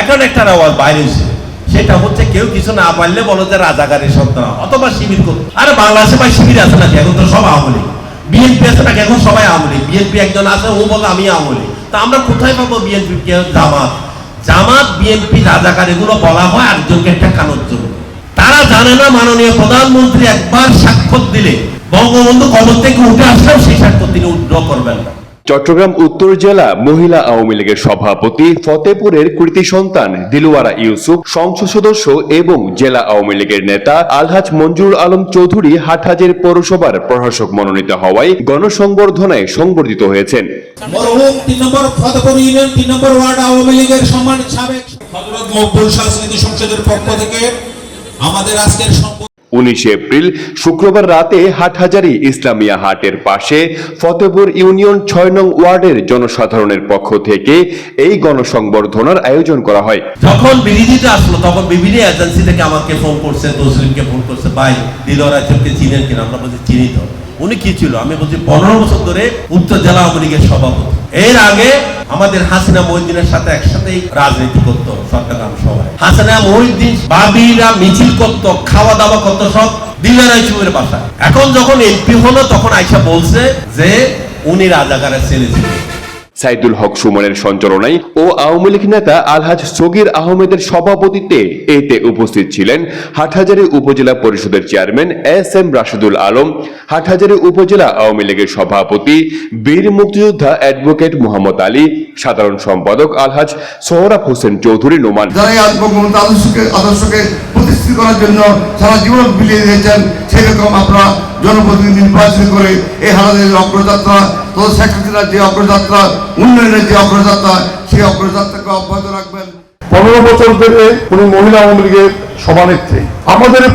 এখন একটা আওয়াজ বাইরে সেটা হচ্ছে কেউ কিছু না পারলে বলো যে রাজাকারের সন্তান, অথবা শিবির করতো। আরে বাংলাদেশে ভাই শিবির আছে নাকি? এখন তো সব আওয়ামী বিএনপি আছে নাকি? এখন সবাই আওয়ামী বিএনপি একজন আছে, ও বলে আমি আওয়ামী লীগ। তা আমরা কোথায় পাবো বিএনপি জামাত। জামাত বিএনপি রাজাকার, এগুলো বলা হয় আরেকজনকে ঠেকানোর জন্য। তারা জানে না মাননীয় প্রধানমন্ত্রী একবার স্বাক্ষর দিলে। বঙ্গবন্ধু কবর থেকে উঠে আসলেও সেই স্বাক্ষর তিনি উদ্র করবেন না। চট্টগ্রাম উত্তর জেলা মহিলা আওয়ামী লীগের সভাপতি ফতেপুরের কৃতি সন্তান দিলওয়ারা ইউসুফ, সংসদ সদস্য এবং জেলা আওয়ামী লীগের নেতা আলহাজ মঞ্জুর আলম চৌধুরী হাটহাজের পৌরসভার প্রশাসক মনোনীত হওয়ায় গণসংবর্ধনায় সংবর্ধিত হয়েছেন। আমাদের আজকের উনিশে এপ্রিল, শুক্রবার রাতে হাটহাজারি ইসলামিয়া হাটের পাশে ফতেপুর ইউনিয়ন ছয় নং ওয়ার্ডের জনসাধারণের পক্ষ থেকে এই গণসংবর্ধনার আয়োজন করা হয়। যখন বিরোধীটা আসলো, তখন বিভিন্ন এজেন্সি থেকে আমাকে ফোন করছে তসলিমকে ফোন করছে, ভাই দিলরা চোখকে চিনেন কিনা? আমরা বলছি, চিনি তো। উনি কি ছিল? আমি বলছি, পনেরো বছর ধরে উত্তর জেলা আওয়ামী লীগের সভাপতি। এর আগে আমাদের হাসিনা মহিউদ্দিনের সাথে একসাথেই রাজনীতি করতো চট্টগ্রাম সবাই হাসিনা, মহিউদ্দিন বাবিরা মিছিল করত খাওয়া দাওয়া করত, সব দিলারাই চুমের বাসায়। এখন যখন এমপি হলো, তখন আইসা বলছে যে, উনি রাজাকারের ছেলে ছিলেন সাইদুল হক সুমনের সঞ্চালনায় ও আওয়ামী লীগ নেতা আলহাজ সগির আহমেদের সভাপতিত্বে এতে উপস্থিত ছিলেন হাটহাজারী উপজেলা পরিষদের chairman S M Rashidul Alam, Hathazari upazila Awami লীগের সভাপতি, বীর মুক্তিযোদ্ধা অ্যাডভোকেট মোহাম্মদ আলী, সাধারণ সম্পাদক আলহাজ সোহরাব হোসেন চৌধুরী নোমান। আদর্শকে করার জন্য সারা জীবন বিলিয়ে দিয়েছেন। সেরকম আপনারা জনপ্রতিনিধি নির্বাচন করে এই হারাদের অগ্রযাত্রা, তথা শেখ যে অগ্রযাত্রা, উন্নয়নের যে অগ্রযাত্রা, সেই অগ্রযাত্রাকে অব্যাহত রাখবেন। পনেরো বছর ধরে উনি মহিলা আওয়ামী লীগের সভানেত্রী। আমাদের এই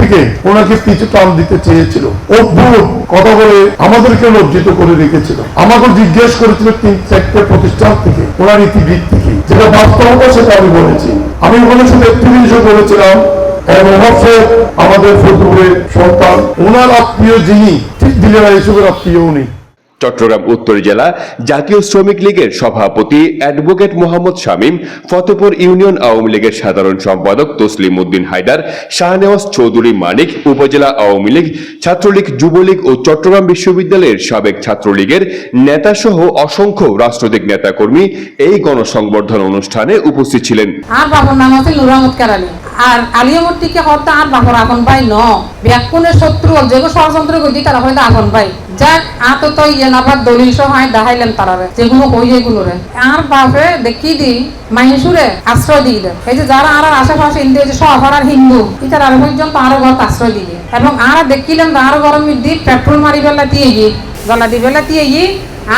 থেকে ওনাকে পিছু টান দিতে চেয়েছিল। অদ্ভুত কথা বলে আমাদেরকে লজ্জিত করে রেখেছিল। আমাকে জিজ্ঞেস করেছিল তিন চারটে প্রতিষ্ঠান থেকে, ওনার ইতিবৃত্ত থেকে যেটা বাস্তবতা সেটা আমি বলেছি। আমি ওখানে শুধু একটি জিনিসও বলেছিলাম এবং আমাদের ফতুরের সন্তান। ওনার আত্মীয় যিনি ঠিক দিলেরা এসবের আত্মীয় উনি। চট্টগ্রাম উত্তর জেলা জাতীয় শ্রমিক লীগের সভাপতি অ্যাডভোকেট মোহাম্মদ শামীম ফতেপুর ইউনিয়ন আওয়ামী লীগের সাধারণ সম্পাদক তসলিম উদ্দিন হায়দার শাহনেওয়াজ চৌধুরী মানিক উপজেলা আওয়ামী লীগ ছাত্রলীগ যুবলীগ ও চট্টগ্রাম বিশ্ববিদ্যালয়ের সাবেক ছাত্রলীগের নেতাসহ অসংখ্য রাষ্ট্রদিক নেতাকর্মী এই গণসংবর্ধনা অনুষ্ঠানে উপস্থিত ছিলেন। আর বাবার নাম আছে আর আলিয়ামূর্তিকে হত্যা আর বাবার আপন ভাই ন। ব্যাকুনের শত্রু যেগুলো ষড়যন্ত্র করছি তারা হয়তো আপন ভাই যাক, আত তো ইয়ে নাবার দলিল সহায় দেখাইলেন তারারে যেগুলো কই এগুলো রে আর বাপে দেখি দি, মাইসুরে আশ্রয় দিয়ে দেয় এই যে যারা আর আশেপাশে ইন্ডিয়া যে শহর আর হিন্দু ইতার আর পর্যন্ত আরও ঘর আশ্রয় দিয়ে এবং আর দেখিলেন আরও গরম দি পেট্রোল মারি বেলা দিয়ে গিয়ে জ্বলা দি বেলা দিয়ে গিয়ে,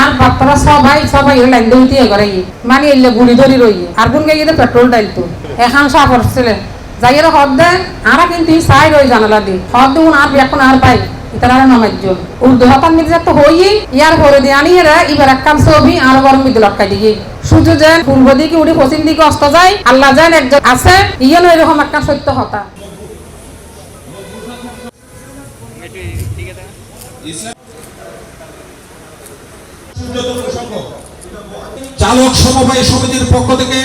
আর বাপ্পারা সবাই সবাই লাইন দিয়ে করে গিয়ে মানে এলে গুড়ি ধরি রই আর কোন গিয়ে পেট্রোল ডাইলতো এখান সাফ ছিলেন যাইয়ের হদ দেয় আরা কিন্তু চাই রই জানালা দি হদ দিন আর এখন আর পাই ইতারা নামাজ্য উর্দু হতান মিলে তো হই ইয়ার পরে দিয়ে আনি এরা এবার এক কাম ছবি আর গরম মিদে লটকাই দিকে সূর্য যেন পূর্ব দিকে উঠে পশ্চিম দিকে অস্ত যায়, আল্লাহ যেন একজন আছে ইয়েন এরকম একটা সত্য হতা। চালক সমবায় সমিতির পক্ষ থেকে